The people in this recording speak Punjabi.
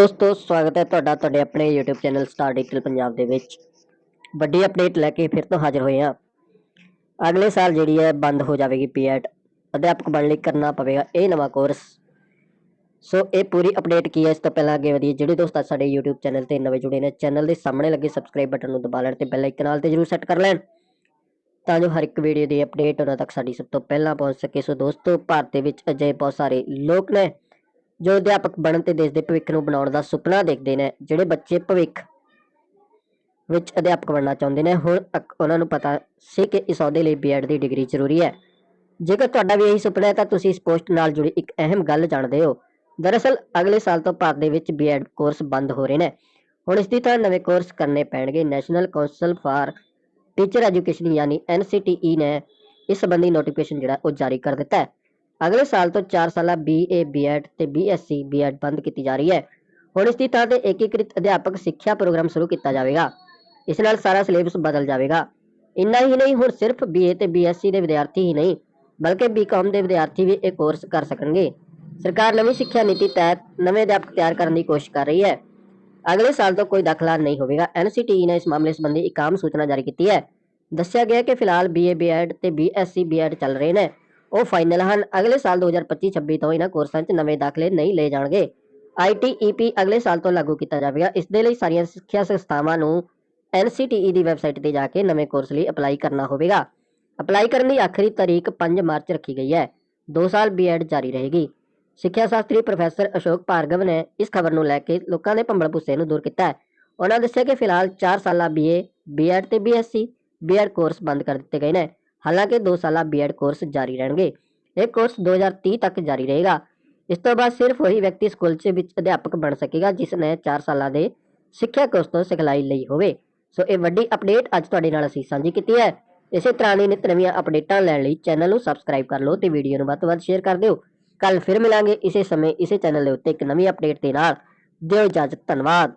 ਦੋਸਤੋ, ਸਵਾਗਤ ਹੈ ਤੁਹਾਡਾ, ਤੁਹਾਡੇ ਆਪਣੇ YouTube channel star digital Punjab ਦੇ ਵਿੱਚ। ਵੱਡੀ ਅਪਡੇਟ ਲੈ ਕੇ ਫਿਰ ਤੋਂ ਹਾਜ਼ਰ ਹੋਏ ਹਾਂ। ਅਗਲੇ ਸਾਲ ਜਿਹੜੀ ਹੈ ਬੰਦ ਹੋ ਜਾਵੇਗੀ ਪੀਐਡ ਅਧਿਆਪਕ ਬਣਨ ਲਈ ਕਰਨਾ ਪਵੇਗਾ ਇਹ ਨਵਾਂ ਕੋਰਸ ਸੋ ਇਹ ਪੂਰੀ ਅਪਡੇਟ ਕੀ ਹੈ? ਇਸ ਤੋਂ ਪਹਿਲਾਂ ਅੱਗੇ ਵਧੀਏ, ਜਿਹੜੇ ਦੋਸਤ ਅੱਜ ਸਾਡੇ YouTube ਚੈਨਲ ਤੇ ਨਵੇਂ ਜੁੜੇ ਨੇ, ਚੈਨਲ ਦੇ ਸਾਹਮਣੇ ਲੱਗੇ ਸਬਸਕ੍ਰਾਈਬ ਬਟਨ ਨੂੰ ਦਬਾ ਲੈਣ ਤੇ ਬੈਲ ਆਈਕਨ ਨਾਲ ਤੇ ਜਰੂਰ ਸੈੱਟ ਕਰ ਲੈਣ। ਤਾਂ ਜੋ ਹਰ ਇੱਕ ਵੀਡੀਓ ਦੀ ਅਪਡੇਟ ਉਹਨਾਂ ਤੱਕ ਸਾਡੀ ਸਭ ਤੋਂ ਪਹਿਲਾਂ ਪਹੁੰਚ ਸਕੇ। ਸੋ ਦੋਸਤੋ, ਭਾਰਤ ਦੇ ਵਿੱਚ ਅਜਿਹੇ ਬਹੁਤ ਸਾਰੇ ਲੋਕ ਨੇ ਜੋ ਅਧਿਆਪਕ ਬਣਨ ਤੇ ਦੇਸ਼ ਦੇ ਭਵਿੱਖ ਨੂੰ ਬਣਾਉਣ ਦਾ ਸੁਪਨਾ ਦੇਖਦੇ ਨੇ, ਜਿਹੜੇ ਬੱਚੇ ਭਵਿੱਖ ਵਿੱਚ ਅਧਿਆਪਕ ਬਣਨਾ ਚਾਹੁੰਦੇ ਨੇ, ਹੁਣ ਉਹਨਾਂ ਨੂੰ ਪਤਾ ਸੀ ਕਿ ਇਸ ਅਹੁਦੇ ਲਈ ਬੀਐਡ ਦੀ ਡਿਗਰੀ ਜ਼ਰੂਰੀ ਹੈ। ਜੇਕਰ ਤੁਹਾਡਾ ਵੀ ਇਹੀ ਸੁਪਨਾ ਹੈ, ਤਾਂ ਤੁਸੀਂ ਇਸ ਪੋਸਟ ਨਾਲ ਜੁੜੀ ਇੱਕ ਅਹਿਮ ਗੱਲ ਜਾਣਦੇ ਹੋ। ਦਰਅਸਲ, ਅਗਲੇ ਸਾਲ ਤੋਂ ਭਾਰਤ ਦੇ ਵਿੱਚ ਬੀਐਡ ਕੋਰਸ ਬੰਦ ਹੋ ਰਹੇ ਨੇ। ਹੁਣ ਇਸ ਦੀ ਤਰ੍ਹਾਂ ਨਵੇਂ ਕੋਰਸ ਕਰਨੇ ਪੈਣਗੇ। National council for teacher education ਯਾਨੀ NCTE ਨੇ ਇਸ ਸੰਬੰਧੀ ਨੋਟੀਫਿਕੇਸ਼ਨ ਜਿਹੜਾ ਉਹ ਜਾਰੀ ਕਰ ਦਿੱਤਾ ਹੈ। ਅਗਲੇ ਸਾਲ ਤੋਂ 4 ਸਾਲਾ BA BEd ਤੇ BSc BEd ਬੰਦ ਕੀਤੀ ਜਾ ਰਹੀ ਹੈ। ਹੁਣ ਇਸ ਦੀ ਥਾਂ ਤੇ ਏਕੀਕ੍ਰਿਤ ਅਧਿਆਪਕ ਸਿੱਖਿਆ ਪ੍ਰੋਗਰਾਮ ਸ਼ੁਰੂ ਕੀਤਾ ਜਾਵੇਗਾ। ਇਸ ਨਾਲ ਸਾਰਾ ਸਿਲੇਬਸ ਬਦਲ ਜਾਵੇਗਾ। ਇੰਨਾ ਹੀ ਨਹੀਂ, ਹੁਣ ਸਿਰਫ BA ਤੇ BSc ਦੇ ਵਿਦਿਆਰਥੀ ਹੀ ਨਹੀਂ, ਬਲਕਿ BCom ਦੇ ਵਿਦਿਆਰਥੀ ਵੀ ਇਹ ਕੋਰਸ ਕਰ ਸਕਣਗੇ। ਸਰਕਾਰ ਨਵੀਂ ਸਿੱਖਿਆ ਨੀਤੀ ਤਹਿਤ ਨਵੇਂ ਅਧਿਆਪਕ ਤਿਆਰ ਕਰਨ ਦੀ ਕੋਸ਼ਿਸ਼ ਕਰ ਰਹੀ ਹੈ। ਅਗਲੇ ਸਾਲ ਤੋਂ ਕੋਈ ਦਾਖਲਾ ਨਹੀਂ ਹੋਵੇਗਾ। NCTE ਨੇ ਇਸ ਮਾਮਲੇ ਸੰਬੰਧੀ ਇੱਕ ਆਮ ਸੂਚਨਾ ਜਾਰੀ ਕੀਤੀ ਹੈ। ਦੱਸਿਆ ਗਿਆ ਕਿ ਫਿਲਹਾਲ BA BEd ਤੇ BSc BEd ਚੱਲ ਰਹੇ ਨੇ। ਉਹ ਫਾਈਨਲ ਹਨ। ਅਗਲੇ ਸਾਲ 2025-26 ਤੋਂ ਇਹਨਾਂ ਕੋਰਸਾਂ 'ਚ ਨਵੇਂ ਦਾਖਲੇ ਨਹੀਂ ਲਏ ਜਾਣਗੇ। ITEP ਅਗਲੇ ਸਾਲ ਤੋਂ ਲਾਗੂ ਕੀਤਾ ਜਾਵੇਗਾ। ਇਸ ਦੇ ਲਈ ਸਾਰੀਆਂ ਸਿੱਖਿਆ ਸੰਸਥਾਵਾਂ ਨੂੰ NCTE ਦੀ ਵੈਬਸਾਈਟ ਤੇ ਜਾ ਕੇ ਨਵੇਂ ਕੋਰਸ ਲਈ ਅਪਲਾਈ ਕਰਨਾ ਹੋਵੇਗਾ। ਅਪਲਾਈ ਕਰਨ ਦੀ ਆਖਰੀ ਤਾਰੀਖ 5 ਮਾਰਚ ਰੱਖੀ ਗਈ ਹੈ। 2 ਸਾਲ BEd ਜਾਰੀ ਰਹੇਗੀ। ਸਿੱਖਿਆ ਸ਼ਾਸਤਰੀ ਪ੍ਰੋਫੈਸਰ ਅਸ਼ੋਕ ਭਾਰਗਵ ਨੇ ਇਸ ਖਬਰ ਨੂੰ ਲੈ ਕੇ ਲੋਕਾਂ ਦੇ ਭੰਬਲ ਭੁੱਸੇ ਨੂੰ ਦੂਰ ਕੀਤਾ ਹੈ। ਉਹਨਾਂ ਦੱਸਿਆ ਕਿ ਫਿਲਹਾਲ 4 ਸਾਲਾ BA BEd ਤੇ BSc BEd ਕੋਰਸ ਬੰਦ ਕਰ ਦਿੱਤੇ ਗਏ ਨੇ। ਹਾਲਾਂਕਿ 2 ਸਾਲਾ BEd ਕੋਰਸ ਜਾਰੀ ਰਹਿਣਗੇ। ਇਹ ਕੋਰਸ 2030 ਤੱਕ ਜਾਰੀ ਰਹੇਗਾ। ਇਸ ਤੋਂ ਬਾਅਦ ਸਿਰਫ ਉਹੀ ਵਿਅਕਤੀ ਸਕੂਲ 'ਚ ਵਿੱਚ ਅਧਿਆਪਕ ਬਣ ਸਕੇਗਾ ਜਿਸ ਨੇ 4 ਸਾਲਾਂ ਦੇ ਸਿੱਖਿਆ ਕੋਰਸ ਤੋਂ ਸਿਖਲਾਈ ਲਈ ਹੋਵੇ। ਸੋ ਇਹ ਵੱਡੀ ਅਪਡੇਟ ਅੱਜ ਤੁਹਾਡੇ ਨਾਲ ਅਸੀਂ ਸਾਂਝੀ ਕੀਤੀ ਹੈ। ਇਸੇ ਤਰ੍ਹਾਂ ਦੀ ਨਿਤ ਨਵੀਆਂ ਅਪਡੇਟਾਂ ਲੈਣ ਲਈ ਚੈਨਲ ਨੂੰ ਸਬਸਕ੍ਰਾਈਬ ਕਰ ਲਓ ਤੇ ਵੀਡੀਓ ਨੂੰ ਵੱਧ ਤੋਂ ਵੱਧ ਸ਼ੇਅਰ ਕਰ ਦਿਓ। ਕੱਲ ਫਿਰ ਮਿਲਾਂਗੇ ਇਸੇ ਸਮੇਂ, ਇਸੇ ਚੈਨਲ ਦੇ ਉੱਤੇ ਇੱਕ ਨਵੀਂ ਅਪਡੇਟ ਦੇ ਨਾਲ। ਦਿਓ ਇਜਾਜ਼ਤ, ਧੰਨਵਾਦ।